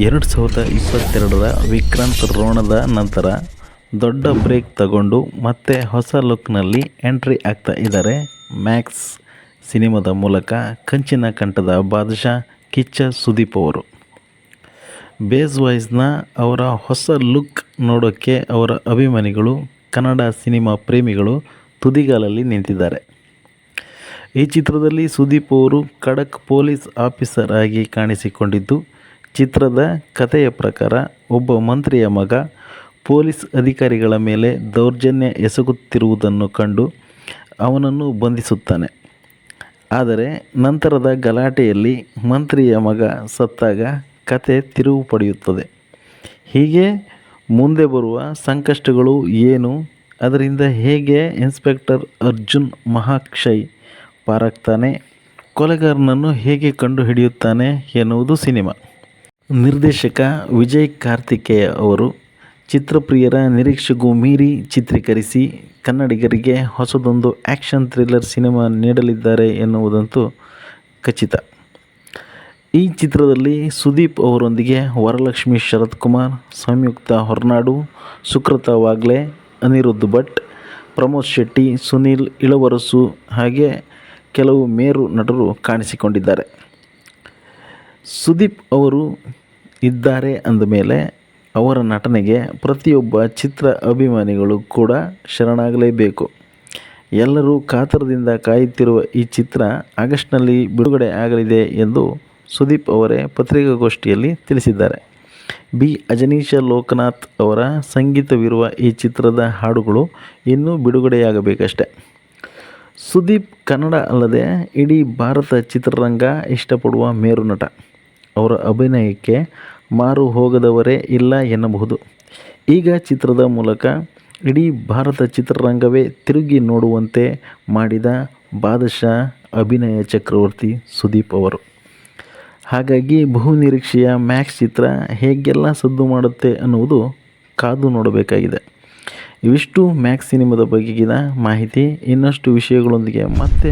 ಎರಡು ಸಾವಿರದ ಇಪ್ಪತ್ತೆರಡರ ವಿಕ್ರಾಂತ್ ರೋಣದ ನಂತರ ದೊಡ್ಡ ಬ್ರೇಕ್ ತಗೊಂಡು ಮತ್ತೆ ಹೊಸ ಲುಕ್ನಲ್ಲಿ ಎಂಟ್ರಿ ಆಗ್ತಾ ಇದ್ದಾರೆ. ಮ್ಯಾಕ್ಸ್ ಸಿನಿಮಾದ ಮೂಲಕ ಕಂಚಿನ ಕಂಠದ ಬಾದಶಾ ಕಿಚ್ಚ ಸುದೀಪ್ ಅವರು. ಬೇಸ್ ವೈಸ್ನ ಅವರ ಹೊಸ ಲುಕ್ ನೋಡೋಕ್ಕೆ ಅವರ ಅಭಿಮಾನಿಗಳು, ಕನ್ನಡ ಸಿನಿಮಾ ಪ್ರೇಮಿಗಳು ತುದಿಗಾಲಲ್ಲಿ ನಿಂತಿದ್ದಾರೆ. ಈ ಚಿತ್ರದಲ್ಲಿ ಸುದೀಪ್ ಅವರು ಖಡಕ್ ಪೊಲೀಸ್ ಆಫೀಸರ್ ಆಗಿ ಕಾಣಿಸಿಕೊಂಡಿದ್ದು ಚಿತ್ರದ ಕಥೆಯ ಪ್ರಕಾರ ಒಬ್ಬ ಮಂತ್ರಿಯ ಮಗ ಪೊಲೀಸ್ ಅಧಿಕಾರಿಗಳ ಮೇಲೆ ದೌರ್ಜನ್ಯ ಎಸಗುತ್ತಿರುವುದನ್ನು ಕಂಡು ಅವನನ್ನು ಬಂಧಿಸುತ್ತಾನೆ. ಆದರೆ ನಂತರದ ಗಲಾಟೆಯಲ್ಲಿ ಮಂತ್ರಿಯ ಮಗ ಸತ್ತಾಗ ಕತೆ ತಿರುವು ಪಡೆಯುತ್ತದೆ. ಹೀಗೆ ಮುಂದೆ ಬರುವ ಸಂಕಷ್ಟಗಳು ಏನು? ಅದರಿಂದ ಹೇಗೆ ಇನ್ಸ್ಪೆಕ್ಟರ್ ಅರ್ಜುನ್ ಮಹಾಕ್ಷಯ್ ಪಾರಾಗ್ತಾನೆ? ಕೊಲೆಗಾರನನ್ನು ಹೇಗೆ ಕಂಡುಹಿಡಿಯುತ್ತಾನೆ ಎನ್ನುವುದು ಸಿನಿಮಾ. ನಿರ್ದೇಶಕ ವಿಜಯ್ ಕಾರ್ತಿಕೇಯ ಅವರು ಚಿತ್ರಪ್ರಿಯರ ನಿರೀಕ್ಷೆಗೂ ಮೀರಿ ಚಿತ್ರೀಕರಿಸಿ ಕನ್ನಡಿಗರಿಗೆ ಹೊಸದೊಂದು ಆ್ಯಕ್ಷನ್ ಥ್ರಿಲ್ಲರ್ ಸಿನಿಮಾ ನೀಡಲಿದ್ದಾರೆ ಎನ್ನುವುದಂತೂ ಖಚಿತ. ಈ ಚಿತ್ರದಲ್ಲಿ ಸುದೀಪ್ ಅವರೊಂದಿಗೆ ವರಲಕ್ಷ್ಮಿ ಶರತ್ ಕುಮಾರ್ ಸಂಯುಕ್ತ ಹೊರನಾಡು, ಸುಕೃತ ವಾಗ್ಲೆ, ಅನಿರುದ್ಧ ಭಟ್, ಪ್ರಮೋದ್ ಶೆಟ್ಟಿ, ಸುನೀಲ್ ಇಳವರಸು ಹಾಗೆ ಕೆಲವು ಮೇರು ನಟರು ಕಾಣಿಸಿಕೊಂಡಿದ್ದಾರೆ. ಸುದೀಪ್ ಅವರು ಇದ್ದಾರೆ ಅಂದಮೇಲೆ ಅವರ ನಟನೆಗೆ ಪ್ರತಿಯೊಬ್ಬ ಚಿತ್ರ ಅಭಿಮಾನಿಗಳು ಕೂಡ ಶರಣಾಗಲೇಬೇಕು. ಎಲ್ಲರೂ ಕಾತರದಿಂದ ಕಾಯುತ್ತಿರುವ ಈ ಚಿತ್ರ ಆಗಸ್ಟ್ನಲ್ಲಿ ಬಿಡುಗಡೆ ಆಗಲಿದೆ ಎಂದು ಸುದೀಪ್ ಅವರೇ ಪತ್ರಿಕಾಗೋಷ್ಠಿಯಲ್ಲಿ ತಿಳಿಸಿದ್ದಾರೆ. ಬಿ. ಅಜನೀಶ ಲೋಕನಾಥ್ ಅವರ ಸಂಗೀತವಿರುವ ಈ ಚಿತ್ರದ ಹಾಡುಗಳು ಇನ್ನೂ ಬಿಡುಗಡೆಯಾಗಬೇಕಷ್ಟೆ. ಸುದೀಪ್ ಕನ್ನಡ ಅಲ್ಲದೆ ಇಡೀ ಭಾರತ ಚಿತ್ರರಂಗ ಇಷ್ಟಪಡುವ ಮೇರು ನಟ ಅವರ ಅಭಿನಯಕ್ಕೆ ಮಾರು ಹೋಗದವರೇ ಇಲ್ಲ ಎನ್ನಬಹುದು. ಈಗ ಚಿತ್ರದ ಮೂಲಕ ಇಡೀ ಭಾರತ ಚಿತ್ರರಂಗವೇ ತಿರುಗಿ ನೋಡುವಂತೆ ಮಾಡಿದ ಬಾದಶಾ ಅಭಿನಯ ಚಕ್ರವರ್ತಿ ಸುದೀಪ್ ಅವರು. ಹಾಗಾಗಿ ಬಹು ನಿರೀಕ್ಷೆಯ ಮ್ಯಾಕ್ಸ್ ಚಿತ್ರ ಹೇಗೆಲ್ಲ ಸದ್ದು ಮಾಡುತ್ತೆ ಅನ್ನುವುದು ಕಾದು ನೋಡಬೇಕಾಗಿದೆ. ಇವಿಷ್ಟು ಮ್ಯಾಕ್ಸ್ ಸಿನಿಮಾದ ಬಗೆಗಿನ ಮಾಹಿತಿ, ಇನ್ನಷ್ಟು ವಿಷಯಗಳೊಂದಿಗೆ ಮತ್ತೆ